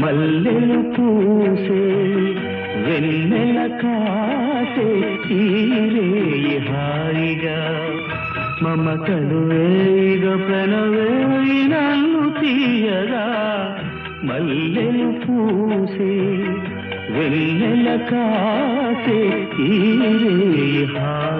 మల్లెలు పూసే వెన్నెల కాసే తీరే హాయిగా. మమతలు వేగ ప్రణవేయి నన్ను తీయగా. మల్లెలు పూసే వెన్నెల కాసే తీరే హాయిగా